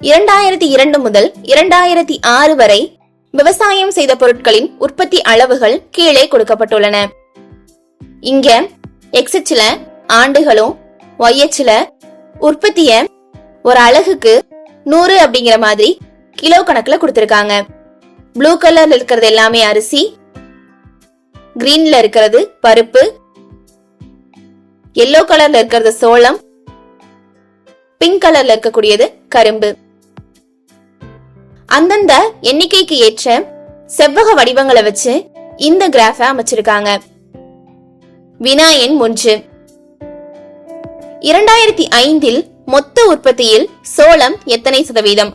இரண்டாயிரத்தி இரண்டு முதல் இரண்டாயிரத்தி ஆறு வரை விவசாயம் செய்த பொருட்களின் உற்பத்தி அளவுகள் கீழே கொடுக்கப்பட்டுள்ளன. இங்க எக்ஸில் ஆண்டுகளும் ஒய்எச்ல உற்பத்திய ஒரு அழகுக்கு நூறு அப்படிங்கிற மாதிரி கிலோ கணக்குல கொடுத்திருக்காங்க. ப்ளூ கலர்ல இருக்கிறது எல்லாமே அரிசி கிரீன்ல இருக்கிறது பருப்பு எல்லோ கலர்ல இருக்கிறது சோளம் பிங்க் கலர்ல இருக்கக்கூடியது கரும்பு. அந்தந்த எண்ணிக்கைக்கு ஏற்ற செவ்வக வடிவங்களை வச்சு இந்த கிராஃப அமைச்சிருக்காங்க. வினா எண் ஒன்று. இரண்டாயிரத்தி ஐந்தில் மொத்த உற்பத்தியில் சோளம் எத்தனை சதவீதம்?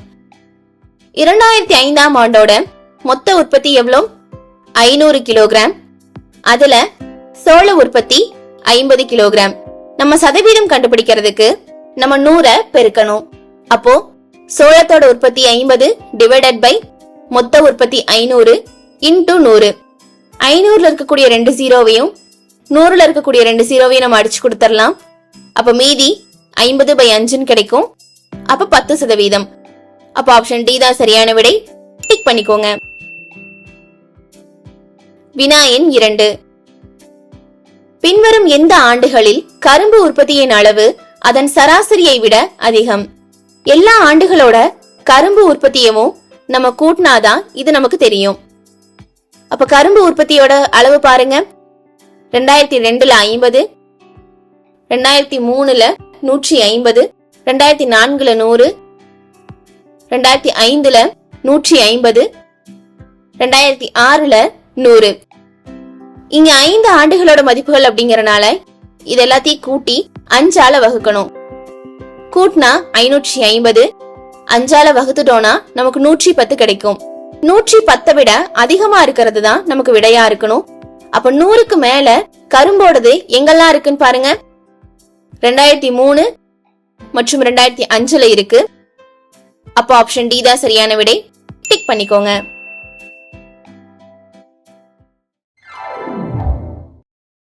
இரண்டாயிரத்தி ஐந்தாம் ஆண்டோட மொத்த உற்பத்தி எவ்வளோ? ஐநூறு கிலோகிராம். அதுல சோள உற்பத்தி ஐம்பது கிலோகிராம். நம்ம சதவீதம் கண்டுபிடிக்கிறதுக்கு நம்ம நூறை பெருக்கணும். அப்போ சோளத்தோட உற்பத்தி ஐம்பது டிவைடட் பை மொத்த உற்பத்தி ஐநூறு இன்டூ நூறு. ஐநூறுல இருக்கக்கூடிய ரெண்டு ஜீரோவையும் நூறுல இருக்கக்கூடிய ரெண்டு ஜீரோவையும் நம்ம அடிச்சு கொடுத்துடலாம். அப்ப மீதி ஐம்பது பை அஞ்சுன்னு கிடைக்கும். அப்ப பத்து சதவீதம். அப்ப ஆப்ஷன் டி தான் சரியான விடை. டிக் பண்ணிக்கோங்க. வினா எண் இரண்டு. பின்வரும் எந்த ஆண்டுகளில் கரும்பு உற்பத்தியின் அளவு அதன் சராசரியை விட அதிகம்? எல்லா ஆண்டுகளோட கரும்பு உற்பத்தியவும் நம்ம கூட்டினாதான் இது நமக்கு தெரியும். அப்ப கரும்பு உற்பத்தியோட அளவு பாருங்க. ரெண்டாயிரத்தி ரெண்டுல ஐம்பது ரெண்டாயிரத்தி மூணுல நூற்றி ஐம்பது ரெண்டாயிரத்தி நான்குல நூறு ரெண்டாயிரத்தி ஐந்துல நூற்றி ஐம்பது ரெண்டாயிரத்தி ஆறுல நூறு. இங்க ஐந்து ஆண்டுகளோட மதிப்புகள் அப்படிங்கறனால இது எல்லாத்தையும் கூட்டி அஞ்சால வகுக்கணும். கூட்டினா ஐநூற்றி ஐம்பது. அஞ்சால வகுத்துட்டோம்னா நமக்கு நூற்றி பத்து கிடைக்கும். நூற்றி பத்தை விட அதிகமா இருக்கிறது தான் நமக்கு விடையா இருக்கணும். அப்ப நூறுக்கு மேல கரும்போடது எங்கெல்லாம் இருக்குன்னு பாருங்க. ரெண்டாயிரத்தி மூணு மற்றும் ரெண்டாயிரத்தி அஞ்சுல இருக்கு. அப்போ ஆப்ஷன் டி தான் சரியான விடை. டிக் பண்ணிக்கோங்க.